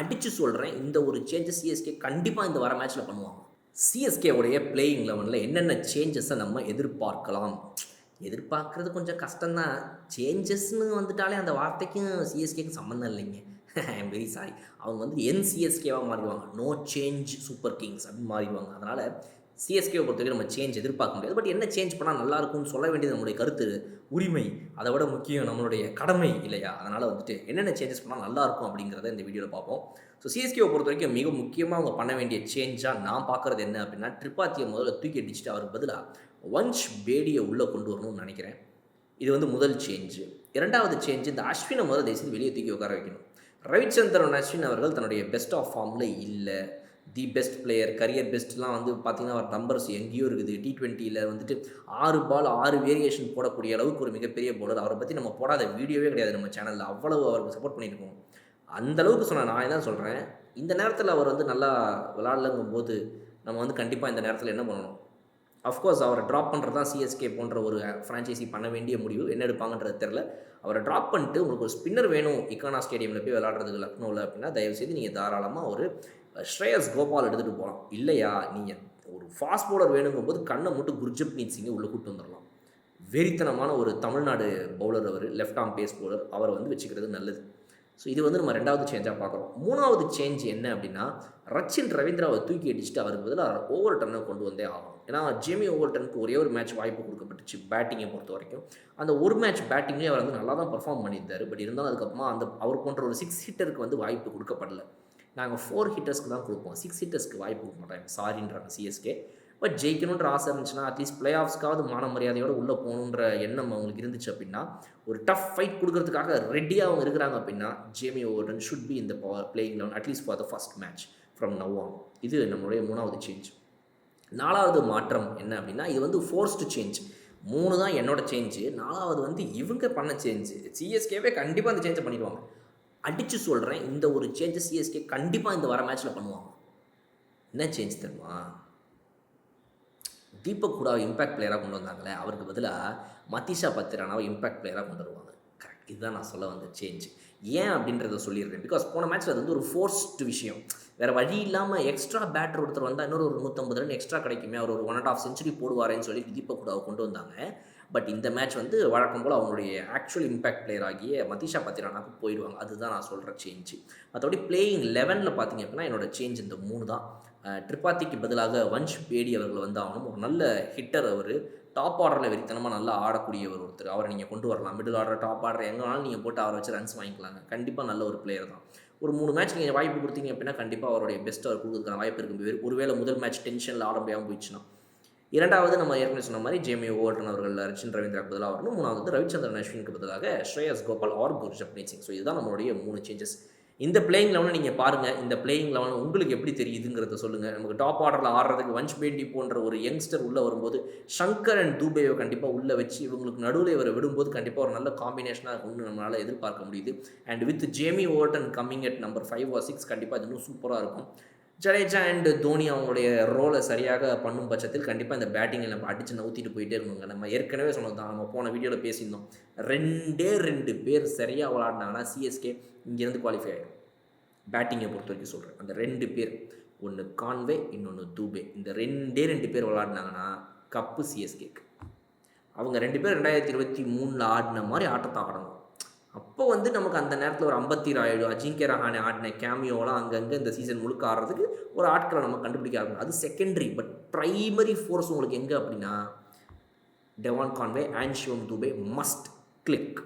அடித்து சொல்கிறேன் இந்த ஒரு சேஞ்சஸ் சிஎஸ்கே கண்டிப்பாக இந்த வர மேட்ச்சில் பண்ணுவாங்க. சிஎஸ்கேவுடைய பிளேயிங் லெவனில் என்னென்ன சேஞ்சஸை நம்ம எதிர்பார்க்கலாம்? எதிர்பார்க்குறது கொஞ்சம் கஷ்டம்தான். சேஞ்சஸ்னு வந்துட்டாலே அந்த வார்த்தைக்கும் சிஎஸ்கேக்கு சம்மந்தம் இல்லைங்க. ஐ எம் வெரி சாரி அவங்க வந்து என் சிஎஸ்கேவாக மாறிடுவாங்க. நோ சேஞ்ச் சூப்பர் கிங்ஸ் அப்படின்னு மாறிடுவாங்க. அதனால் சிஎஸ்கேவை பொறுத்தவரைக்கும் நம்ம சேஞ்ச் எதிர்பார்க்க முடியாது. பட் என்ன சேஞ்ச் பண்ணால் நல்லா இருக்கும்னு சொல்ல வேண்டியது நம்மளுடைய கருத்து உரிமை அதை விட முக்கியம் நம்மளுடைய கடமை இல்லையா? அதனால் வந்துட்டு என்னென்ன சேஞ்சஸ் பண்ணால் நல்லாயிருக்கும் அப்படிங்கிறத இந்த வீடியோவில் பார்ப்போம். ஸோ சிஎஸ்கேவை பொறுத்த வரைக்கும் மிக முக்கியமாக அவங்க பண்ண வேண்டிய சேஞ்சாக நான் பார்க்குறது என்ன அப்படின்னா ட்ரிப்பாத்தியை முதல்ல தூக்கி அடிச்சுட்டு அவருக்கு பதிலாக வன்ச் பேடியை உள்ளே கொண்டு வரணும்னு நினைக்கிறேன். இது வந்து முதல் சேஞ்சு இரண்டாவது சேஞ்சு இந்த அஸ்வினை முதல்ல தயவுசெய்து வெளியே தூக்கி உட்கார வைக்கணும். ரவிச்சந்திரன் அஸ்வின் அவர்கள் தன்னுடைய பெஸ்ட் ஆஃப் ஃபார்மில் இல்லை. தி பெஸ்ட் பிளேயர் கரியர் பெஸ்ட்லாம் வந்து பார்த்திங்கன்னா அவர் நம்பர்ஸ் எங்கேயோ இருக்குது. டி ட்வெண்ட்டியில் வந்துட்டு ஆறு பால் ஆறு வேரியேஷன் போடக்கூடிய அளவுக்கு ஒரு மிகப்பெரிய போலர் அவரை பற்றி நம்ம போடாத வீடியோவே கிடையாது நம்ம சேனலில் அவ்வளவு அவருக்கு சப்போர்ட் பண்ணியிருக்கோம் அந்த அளவுக்கு நான் தான் சொல்கிறேன் இந்த நேரத்தில் அவர் வந்து நல்லா விளாட்லங்கும் போது நம்ம வந்து கண்டிப்பாக இந்த நேரத்தில் என்ன பண்ணணும்? அஃப்கோர்ஸ் அவரை ட்ராப் பண்ணுறது தான் சிஎஸ்கே போன்ற ஒரு ஃப்ரான்ச்சைசி பண்ண வேண்டிய முடிவு. என்ன எடுப்பாங்கன்றது தெரில அவரை ட்ராப் பண்ணிட்டு உங்களுக்கு ஒரு ஸ்பின்னர் வேணும். இக்கானா ஸ்டேடியமில் போய் விளாட்றதுக்கு லக்னோவில் அப்படின்னா தயவுசெய்து நீங்கள் தாராளமாக ஒரு ஸ்ரேயஸ் கோபால் எடுத்துகிட்டு போகலாம் இல்லையா? நீங்கள் ஒரு ஃபாஸ்ட் பவுலர் வேணுங்கும் போது கண்ணை மட்டும் குர்ஜப்னீத் சிங்கை உள்ளே கூட்டு வந்துடலாம். வெறித்தனமான ஒரு தமிழ்நாடு பவுலர் அவர் லெஃப்ட் ஆர்ம் பேஸ் பவுலர் அவரை வந்து வச்சுக்கிறது நல்லது. ஸோ இது வந்து நம்ம ரெண்டாவது சேஞ்சாக பார்க்குறோம். மூணாவது சேஞ்ச் என்ன அப்படின்னா ரச்சின் ரவீந்திராவை தூக்கி அடிச்சுட்டு அவருக்கு பதிலாக ஓவர் டர்னை கொண்டு வந்தே ஆகும் ஏன்னா ஜேமி ஓவர் டர்னுக்கு ஒரே ஒரு மேட்ச் வாய்ப்பு கொடுக்கப்பட்டுச்சு பேட்டிங்கை பொறுத்த வரைக்கும். அந்த ஒரு மேட்ச் பேட்டிங்லேயே அவர் வந்து நல்லா தான் பர்ஃபார்ம் பண்ணியிருந்தார். பட் இருந்தாலும் அதுக்கப்புறமா அந்த அவர் போன்ற ஒரு சிக்ஸ் ஹிட்டருக்கு வந்து வாய்ப்பு கொடுக்கப்படல. நாங்கள் ஃபோர் ஹிட்டர்ஸ்க்கு தான் கொடுப்போம். சிக்ஸ் ஹிட்டர்ஸ்க்கு வாய்ப்பு கொடுக்க மாட்டாங்க சாரின்றாங்க சிஎஸ்கே பட் ஜெயிக்கணுன்ற ஆசை இருந்துச்சுன்னா அட்லீஸ்ட் பிளே ஆஃப்ஸ்க்காவது மான மரியாதையோடு உள்ளே போகணுன்ற எண்ணம் அவங்களுக்கு இருந்துச்சு அப்படின்னா ஒரு டஃப் ஃபைட் கொடுக்கறதுக்காக ரெடியாக அவங்க இருக்கிறாங்க அப்படின்னா ஜேமி ஓவர்டன் ஷுட் பி இந்த playing eleven at least for the first match from now on இது நம்மளுடைய மூணாவது சேஞ்ச் நாலாவது மாற்றம் என்ன அப்படின்னா இது வந்து ஃபோர்ஸ்டு சேஞ்ச் மூணு தான் என்னோட சேஞ்சு நாலாவது வந்து இவங்க பண்ண சேஞ்சு சிஎஸ்கேவே கண்டிப்பாக அந்த சேஞ்சை பண்ணிடுவாங்க. அடித்து சொல்கிறேன் இந்த ஒரு சேஞ்சஸ் சிஎஸ்கே கண்டிப்பாக இந்த வர மேட்ச்சில் பண்ணுவாங்க. என்ன சேஞ்ச் தெரியுமா? தீபக் கூட இம்பேக்ட் பிளேயராக கொண்டு வந்தாங்களே அவருக்கு பதிலாக மதிஷா பத்திரானாவை இம்பேக்ட் பிளேயராக கொண்டு வருவாங்க. கரெக்ட் இதுதான் நான் சொல்ல வந்த சேஞ்ச் ஏன் அப்படின்றத சொல்லிடுறேன். பிகாஸ் போன மேட்ச்சில் அது வந்து ஒரு ஃபோர்ஸ்டு விஷயம். வேறு வழி இல்லாமல் எக்ஸ்ட்ரா பேட்டர் ஒருத்தர் வந்தால் இன்னொரு ஒரு நூற்றம்பது ரன் எக்ஸ்ட்ரா கிடைக்குமே. அவர் ஒரு ஒன் அண்ட் ஆஃப் செஞ்சுரி போடுவாரேன்னு சொல்லி தீபக் கூடாவை கொண்டு வந்தாங்க. பட் இந்த மேட்ச் வந்து வழக்கம் போல் அவங்களுடைய ஆக்சுவல் இம்பாக்ட் பிளேயர் ஆகிய மதிஷா பத்திரானாக்கு போயிடுவாங்க. அதுதான் நான் சொல்கிற சேஞ்சு மற்றபடி பிளேயிங் லெவனில் பார்த்தீங்க அப்படின்னா என்னோட சேஞ்ச் இந்த மூணு தான். ட்ரிப்பாத்திக்கு பதிலாக வன்ஷ் பேடி அவர்கள் வந்து ஆகணும் ஒரு நல்ல ஹிட்டர் அவர். டாப் ஆர்டரில் வெறித்தனமாக நல்லா ஆடக்கூடியவர் ஒருத்தர். அவரை நீங்கள் கொண்டு வரலாம். மிடில் ஆர்டர் டாப் ஆர்டர் எங்கே வேணாலும் நீங்கள் போட்டு அவரை வச்சு ரன்ஸ் வாங்கிக்கலாங்க. கண்டிப்பாக நல்ல ஒரு பிளேயர் தான். ஒரு மூணு மேட்ச் நீங்கள் வாய்ப்பு கொடுத்தீங்க அப்படின்னா கண்டிப்பாக அவருடைய பெஸ்ட் அவர் கொடுக்குறதுக்கான வாய்ப்பு இருக்குது ஒருவேளை முதல் மேட்ச் டென்ஷனில் ஆட முடியாமல் போயிடுச்சுன்னா. இரண்டாவது நம்ம ஏற்கனவே சொன்ன மாதிரி ஜேமி ஓல்டன் அவர்கள் ரச்சின் ரவீந்திராக்கு பதிலாக வரணும் மூணாவது வந்து ரவிச்சந்திரன் அஸ்வினுக்கு பதிலாக ஸ்ரேயஸ் கோபால் ஆர் குர்ஜப்னீத் சிங். ஸோ இதுதான் நம்மளுடைய மூணு சேஞ்சஸ் இந்த பிளேயிங் லெவனை நீங்கள் பாருங்கள் இந்த பிளேயிங் லெவன் உங்களுக்கு எப்படி தெரியுதுங்கிறத சொல்லுங்கள் நமக்கு டாப் ஆர்டரில் ஆடுறதுக்கு வன்ச் பேண்டி போன்ற ஒரு யங்ஸ்டர் உள்ளே வரும்போது ஷங்கர் அண்ட் தூபேவை கண்டிப்பாக உள்ளே வச்சு இவங்களுக்கு நடுவில் இவரை விடும்போது கண்டிப்பாக ஒரு நல்ல காம்பினேஷனாக இருக்கும்னு நம்மளால் எதிர்பார்க்க முடியுது. And with Jamie Overton coming at number five or six கண்டிப்பாக இது இன்னும் சூப்பராக இருக்கும். ஜடேஜா அண்ட் தோனி அவங்களுடைய ரோலை சரியாக பண்ணும் பட்சத்தில் கண்டிப்பாக இந்த பேட்டிங்கில் நம்ம அடித்து நவுத்திட்டு போயிட்டே இருக்கணுங்க. நம்ம ஏற்கனவே சொன்னது தான் நம்ம போன வீடியோவில் பேசியிருந்தோம். ரெண்டே ரெண்டு பேர் சரியாக விளாடினாங்கன்னா சிஎஸ்கே இங்கேருந்து குவாலிஃபை ஆகிடும் பேட்டிங்கை பொறுத்த வரைக்கும் சொல்கிறேன் அந்த ரெண்டு பேர் ஒன்று கான்வே இன்னொன்று தூபே இந்த ரெண்டே ரெண்டு பேர் விளாடினாங்கன்னா கப்பு சிஎஸ்கேக்கு அவங்க ரெண்டு பேர் ரெண்டாயிரத்தி இருபத்தி மூணில் ஆடின மாதிரி ஆட்டத்தை ஆடணும். அப்போ வந்து நமக்கு அந்த நேரத்தில் ஒரு ஐம்பத்தி ராயுடு அஜிங்கே ரஹானே ஆடின கேமியோலாம் அங்கங்கே இந்த சீசன் முழுக்க ஆடுறதுக்கு ஒரு ஆட்களை நம்ம கண்டுபிடிக்க ஆரம்பிக்கும் அது செகண்டரி பட் ப்ரைமரி ஃபோர்ஸ் உங்களுக்கு எங்கே அப்படின்னா டெவான் கான்வே ஆன்ஷியோம் தூபே மஸ்ட் கிளிக்